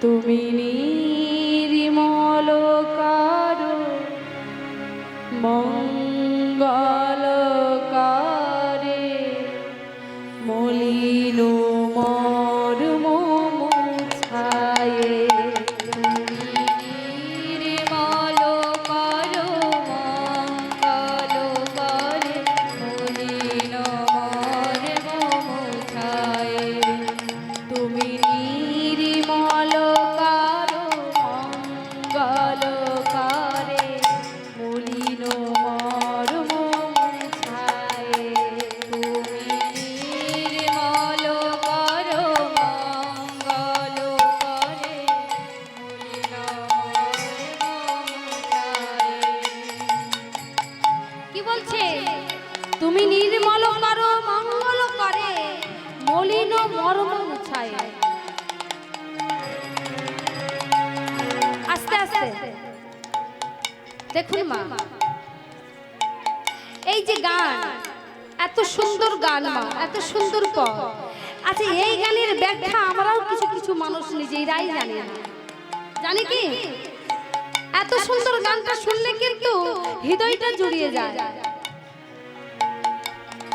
তুমি নির্মল বলছে তুমি নির্মল করো, মঙ্গল করে, মলিন মর্ম মুছায় আস্তে আস্তে। দেখুন মা, এই যে গান, এত সুন্দর গান মা, এত সুন্দর পদ আচ্ছা এই গানের ব্যাখ্যা আমরাও কিছু কিছু মানুষ নিজেরাই জানি না। জানি কি? এত সুন্দর গানটা শুনলে কিন্তু হৃদয়টা জুড়িয়ে যায়।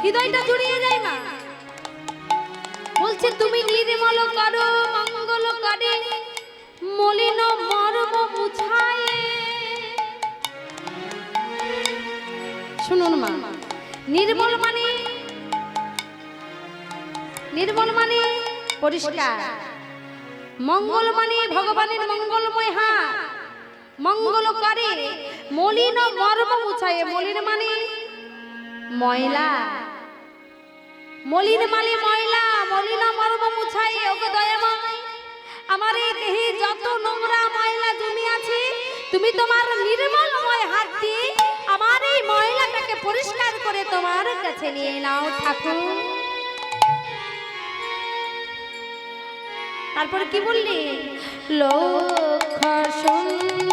হৃদয়টা জুড়িয়ে যায় না। বলছে, তুমি নির্মল করো, মঙ্গল করে, মলিন মর্ম মুছায়। শুনুন মা, নির্মল মানে নির্মল মানে পরিষ্কার। মঙ্গল মানে ভগবানের মঙ্গলময় হাত। মঙ্গল করে, মলিন মর্ম মুছায়। মলিন মানে ময়লা। মলিন মালি ময়লা, মলিন মর্ম মুছাই ওকে দয়াময়। আমার এই দেহে যত নোংরা ময়লা জমি আছে, তুমি তোমার নির্মলময় হাত দিয়ে আমার এই ময়লাটাকে পরিষ্কার করে তোমার কাছে নিয়ে নাও ঠাকুর। তারপর কি বললি? লক্ষ শূন্য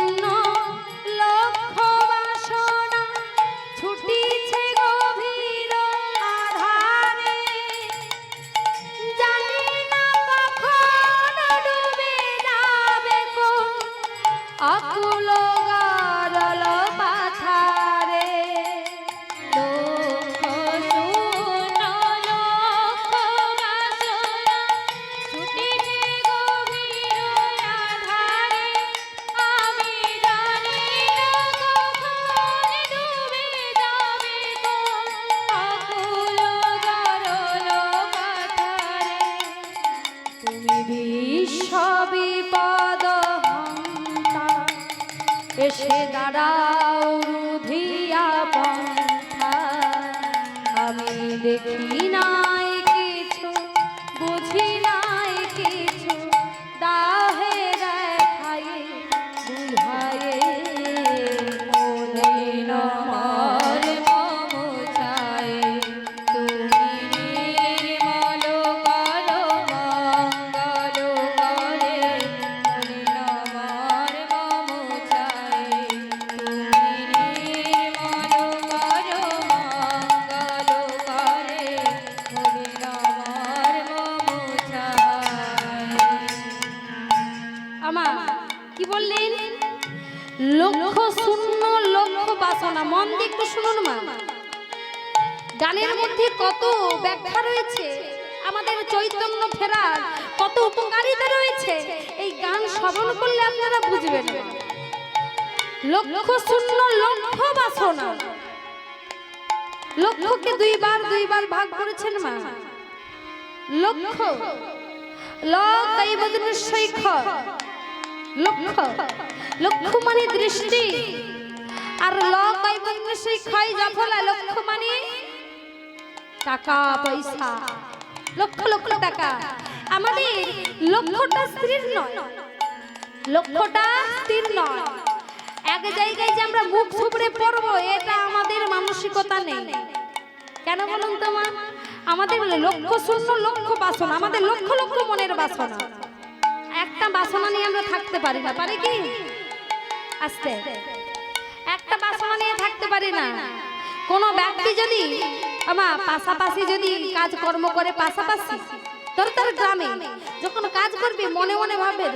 এসে দাঁড়াও রুধিয়া পন্থা আমি দেখি লক্ষ শূন্য, লক্ষ বাসনা। মন দিয়ে একটু শুনুন মা। গানের মধ্যে কত ব্যাখ্যা রয়েছে। আমাদের চৈতন্য ফেরার কত উপকারিতা রয়েছে। এই গান শ্রবণ করলে আপনারা বুঝবেন। লক্ষ শূন্য, লক্ষ বাসনা। লক্ষ্যকে দুইবার দুইবার ভাগ করেছেন মা। লক্ষ্য। লক্ষ লক্ষ্য। লক্ষ্য মানে দৃষ্টি। আর লক্ষ্য ক্ষয় জফলা লক্ষ্য মানে টাকা, পয়সা। লক্ষ লক্ষ টাকা। আমাদের লক্ষ্যটা স্থির নয়। লক্ষ্যটা স্থির নয়। এক জায়গায় যে আমরা মুখ থুবড়ে পড়ব, এটা আমাদের মানসিকতা নেই। কেন বলুন তো মা? আমাদের লক্ষ্য শূন্য, লক্ষ্য বাসনা। আমাদের লক্ষ লক্ষ মনের বাসনা। একটা বাসনা নিয়ে আমরা থাকতে পারি না। পারি কি? আস্তে। একটা বাসনা নিয়ে থাকতে পারি না। কোন ব্যক্তি যদি আমার পাশাপাশি যদি কাজকর্ম করে পাশাপাশি তোর তোর গ্রামে যখন কাজ করবি, মনে মনে ভাবে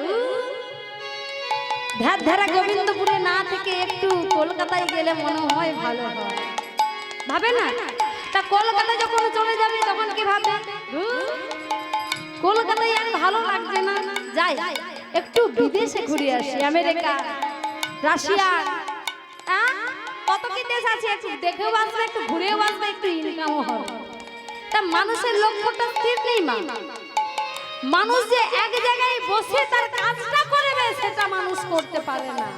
ধ্যার ধারা গোবিন্দপুরে না থেকে একটু কলকাতায় গেলে মনে হয় ভালো হয়। ভাবে না? তা কলকাতা যখন চলে যাবে, তখন কি ভাবে কলকাতায় আর ভালো লাগছে না। যাই, একটু বিদেশে ঘুরে আসি, আমেরিকা। রাশিয়া। হ্যাঁ? কত কি দেশ আছে একটু দেখেও আসবে একটু ঘুরেও আসবে একটু ইনকামও হবে। তা মানুষের লক্ষ্যটা স্থির নেই মা। মানুষ যে এক জায়গায় বসে তার কাজটা করবে, সেটা মানুষ করতে পারে না।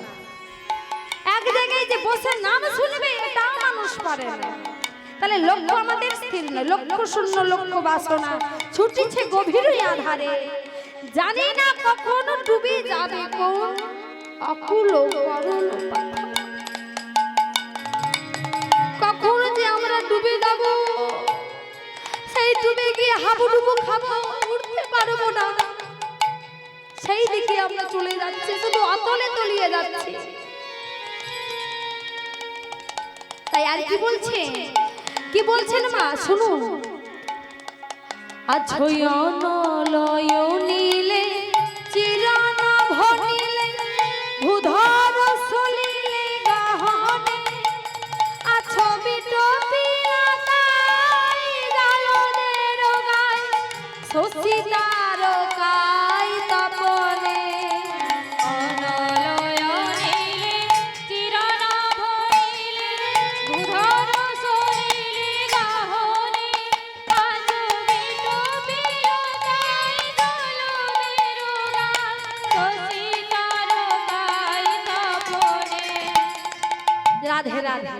এক জায়গায় যে বসে নাম শুনবে, এটাও মানুষ পারে না। তাহলে লক্ষ্য আমাদের স্থির নয়। লক্ষ্য শূন্য, লক্ষ্য বাসনা। ছুটিছে গভীরই আধারে। জানি না কখন ডুবে যাবে, কোন অকুল করুণ কখন যে আমরা ডুবে যাব, সেই ডুবে গিয়ে হাবুডুবু খাব উঠতে পারব না। সেই দিকে আমরা চলে যাচ্ছি, শুধু অতলে তলিয়ে যাচ্ছি। তাই আর কি বলছে কি বলছেন মা? শুনুন। আছয়ন লয় শশী তারকাই তপনে। রাধে রাধে।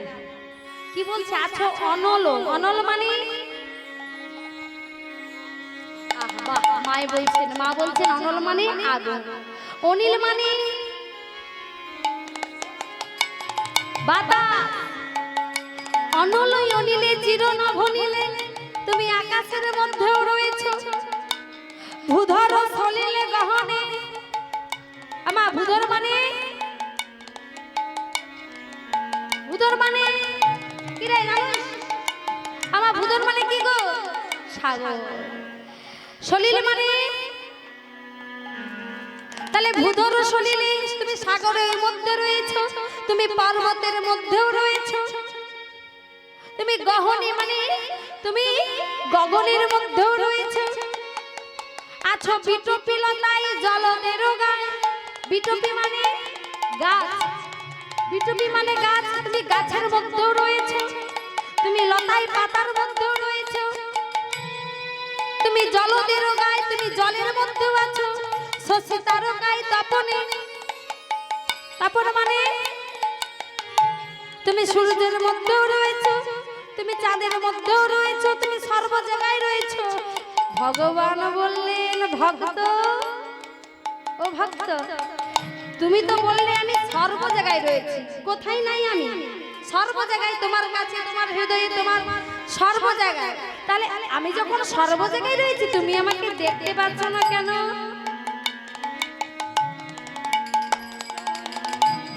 কি বলছে? আছো অনল অনল মানে? মায় বলছেন, মা বলছেন অনল মানে আগুন। অনিল মানে বাতাস। অনলই অনিলে চিরনভ নিলে তুমি আকাশের মধ্যেও রয়েছো। ভূধর সলিলে গহনে। আমা, ভূধর মানে? ভূধর মানে? কি রে জানিস? আমার ভূধর মানে কি গো? সাগর। সলিল মানে? তাহলে ভূধর সলিলে, তুমি সাগরের মধ্যে রয়েছো, তুমি পর্বতের মধ্যেও রয়েছো। তুমি গহনে মানে? তুমি গগনের মধ্যেও রয়েছো। আছো বিটপি লতাই জলনের গায় বিটপি মানে গাছ। বিটুপি মানে গাছ, তুমি গাছের মধ্যেও রয়েছে। তুমি লতাই পাতার মধ্যেও শশী তারকায় তপনে মানে তুমি সূর্যের মধ্যেও রয়েছো, তুমি চাঁদের মধ্যেও রয়েছো, তুমি সর্ব জায়গায় রয়েছো। ভগবান বললেন, ভক্ত, ও ভক্ত, তুমি তো বললে আমি সর্ব জায়গায় রয়েছি। কোথায় নাই আমি? সর্ব জায়গায় তোমার কাছে, তোমার হৃদয়ে, তোমার সর্ব জায়গায়। তাহলে আমি যখন সর্ব জায়গায় রয়েছি, তুমি আমাকে দেখতে পাচ্ছ না কেন?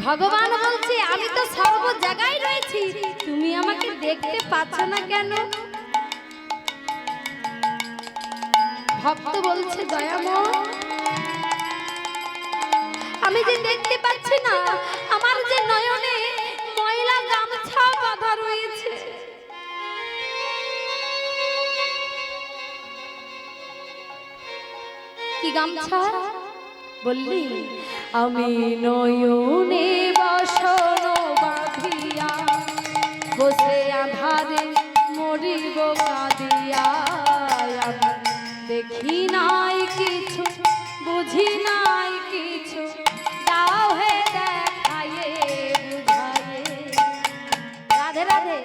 ভগবান বলছে, আমি তো সর্ব জায়গায় রয়েছি। তুমি আমাকে দেখতে পাচ্ছ না কেন? ভক্ত বলছে দয়াময় আমি যে দেখতে পাচ্ছি না, আমার যে নয়নে ময়লা গামছা বাঁধা রয়েছে। কি গামছা? বললি আমি নয়নে বসন বাঁধিয়া বসে